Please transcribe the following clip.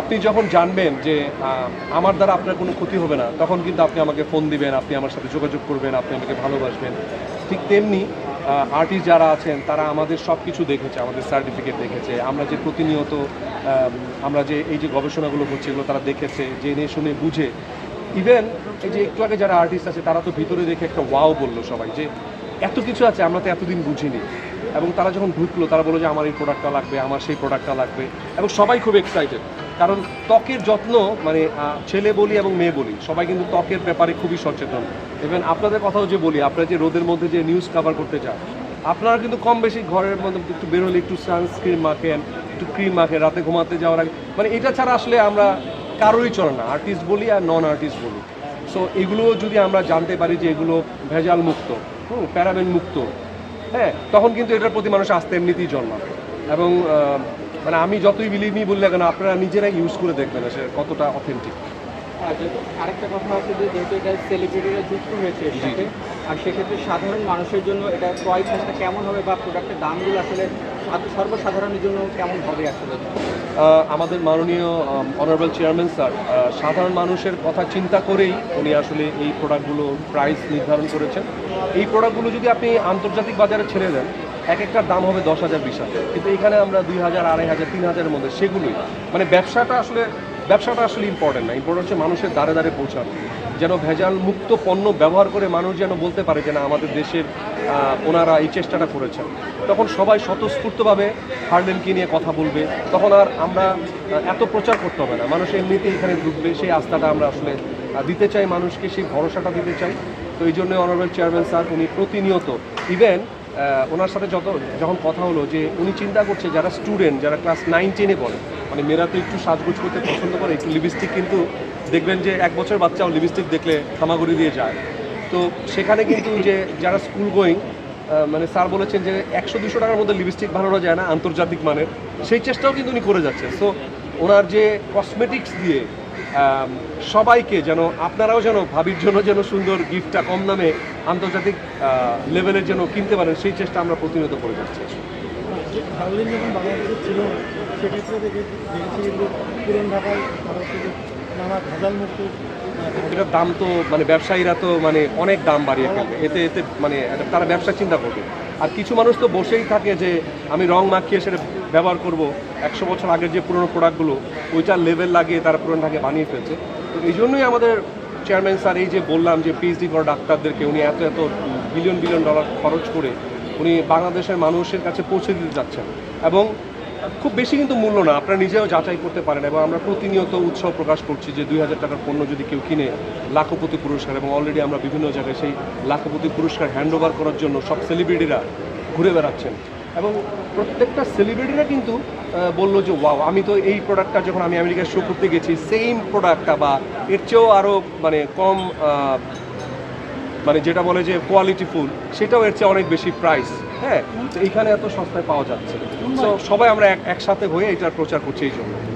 আপনি যখন জানবেন যে আমার দ্বারা আপনার কোনো ক্ষতি হবে না, তখন কিন্তু আপনি আমাকে ফোন দিবেন, আপনি আমার সাথে যোগাযোগ করবেন, আপনি আমাকে ভালোবাসবেন। ঠিক তেমনি আর্টিস্ট যারা আছেন, তারা আমাদের সব কিছু দেখেছে, আমাদের সার্টিফিকেট দেখেছে, আমরা যে প্রতিনিয়ত আমরা যে, এই যে গবেষণাগুলো হচ্ছে এগুলো তারা দেখেছে, জেনে শুনে বুঝে। ইভেন এই যে একটু আগে যারা আর্টিস্ট আছে, তারা তো ভিতরে দেখে একটা ওয়াও বলল সবাই যে, এত কিছু আছে, আমরা তো এতদিন বুঝিনি। এবং তারা যখন ঢুকলো, তারা বলল যে আমার এই প্রোডাক্টটা লাগবে, আমার সেই প্রোডাক্টটা লাগবে। এবং সবাই খুব এক্সাইটেড কারণ ত্বকের যত্ন মানে ছেলে বলি এবং মেয়ে বলি, সবাই কিন্তু ত্বকের ব্যাপারে খুবই সচেতন। ইভেন আপনাদের কথাও যে বলি, আপনারা যে রোদের মধ্যে যে নিউজ কভার করতে চান, আপনারা কিন্তু কম বেশি ঘরের মধ্যে একটু বেরোলে একটু সানস্ক্রিন মাখেন, একটু ক্রিম মাখেন, রাতে ঘুমাতে যাওয়ার আগে। মানে এটা ছাড়া আসলে আমরা কারোরই চলে না আর্টিস্ট বলি আর নন আর্টিস্ট বলি। সো এগুলো যদি আমরা জানতে পারি যে এগুলো ভেজাল মুক্ত, হুম প্যারাবেন মুক্ত হ্যাঁ তখন কিন্তু এটার প্রতি মানুষ আসতে এমনিতেই জন্মাবে। এবং মানে আমি যতই বিলিভ নি বললে কেন আপনারা নিজেরাই ইউজ করে দেখবেন সে কতটা অথেন্টিক যেহেতু আরেকটা কথা আছে যে যেহেতু এটা সেলিব্রিটিরা যুক্ত হয়েছে আর সেক্ষেত্রে সাধারণ মানুষের জন্য এটা ক্রয় কেমন হবে বা প্রোডাক্টের দামগুলো আসলে সর্বসাধারণের জন্য কেমন হবে আসলে? আমাদের মাননীয় অনারেবল চেয়ারম্যান স্যার সাধারণ মানুষের কথা চিন্তা করেই উনি আসলে এই প্রোডাক্টগুলো প্রাইস নির্ধারণ করেছেন। এই প্রোডাক্টগুলো যদি আপনি আন্তর্জাতিক বাজারে ছেড়ে দেন, এক একটার দাম হবে দশ হাজার, বিশ হাজার। কিন্তু এখানে আমরা দুই হাজার, আড়াই হাজার, তিন হাজারের মধ্যে সেগুলোই। মানে ব্যবসাটা আসলে ব্যবসাটা আসলে ইম্পর্টেন্ট না। ইম্পর্টেন্ট হচ্ছে মানুষের দ্বারে দ্বারে পৌঁছানো। যেন ভেজাল মুক্ত পণ্য ব্যবহার করে মানুষ যেন বলতে পারে যে না, আমাদের দেশের ওনারা এই চেষ্টাটা করেছেন। তখন সবাই স্বতঃস্ফূর্তভাবে হার্ডেনকে নিয়ে কথা বলবে। তখন আর আমরা এত প্রচার করতে হবে না। মানুষ এমনিতেই এখানে ঢুকবে। সেই আস্থাটা আমরা আসলে দিতে চাই মানুষকে, সেই ভরসাটা দিতে চাই। তো এই জন্য অনারেবল চেয়ারম্যান স্যার, উনি প্রতিনিয়ত ইভেন ওনার সাথে যত, যখন কথা হলো যে উনি চিন্তা করছে, যারা স্টুডেন্ট যারা ক্লাস নাইন টেনে পড়ে মানে মেয়েরা তো একটু সাজগোজ করতে পছন্দ করে, একটু লিপস্টিক কিন্তু দেখবেন যে এক বছর বাচ্চাও লিপস্টিক দেখলে থামাগুড়ি দিয়ে যায়। তো সেখানে কিন্তু যে যারা স্কুল গোয়িং মানে স্যার বলেছেন যে একশো দুশো টাকার মধ্যে লিপস্টিক বানানো যায় না, আন্তর্জাতিক মানের। সেই চেষ্টাও কিন্তু উনি করে যাচ্ছেন। সো ওনার যে কসমেটিক্স দিয়ে সবাইকে যেন, আপনারাও যেন ভাবির জন্য যেন সুন্দর গিফটটা কম দামে আন্তর্জাতিক লেভেলের যেন কিনতে পারেন, সেই চেষ্টা আমরা প্রতিনিয়ত করে যাচ্ছি। সেক্ষেত্রে এটার দাম তো মানে ব্যবসায়ীরা তো মানে অনেক দাম বাড়িয়ে ফেলবে। এতে এতে মানে তারা ব্যবসা চিন্তা করবে। আর কিছু মানুষ তো বসেই থাকে যে, আমি রং মাখিয়ে সেটা ব্যবহার করব। একশো বছর আগের যে পুরনো প্রোডাক্টগুলো ওইটার লেভেল লাগিয়ে তারা পুরনোটাকে বানিয়ে ফেলছে। তো এই জন্যই আমাদের চেয়ারম্যান স্যার এই যে বললাম যে পিএইচডি করা ডাক্তারদেরকে, উনি এত এত বিলিয়ন বিলিয়ন ডলার খরচ করে, উনি বাংলাদেশের মানুষের কাছে পৌঁছে দিতে যাচ্ছেন। এবং খুব বেশি কিন্তু মূল্য না, আপনারা নিজেও যাচাই করতে পারেন এবং আমরা প্রতিনিয়ত উৎসাহ প্রকাশ করছি যে দুই হাজার টাকার পণ্য যদি কেউ কিনে, লাখপতি পুরস্কার এবং অলরেডি আমরা বিভিন্ন জায়গায় সেই লাখপতি পুরস্কার হ্যান্ড ওভার করার জন্য সব সেলিব্রিটিরা ঘুরে বেড়াচ্ছেন। এবং প্রত্যেকটা সেলিব্রিটিরা কিন্তু বলল যে ওয়াও আমি তো এই প্রোডাক্টটা যখন আমি আমেরিকায় শো করতে গেছি সেম প্রোডাক্টটা বা এর চেয়েও আরও মানে কম মানে যেটা বলে যে কোয়ালিটি ফুল সেটাও এর চেয়ে অনেক বেশি প্রাইস হ্যাঁ তো এইখানে এত সস্তায় পাওয়া যাচ্ছে। তো সবাই আমরা এক- একসাথে হয়ে এটার প্রচার করছি এই জন্য।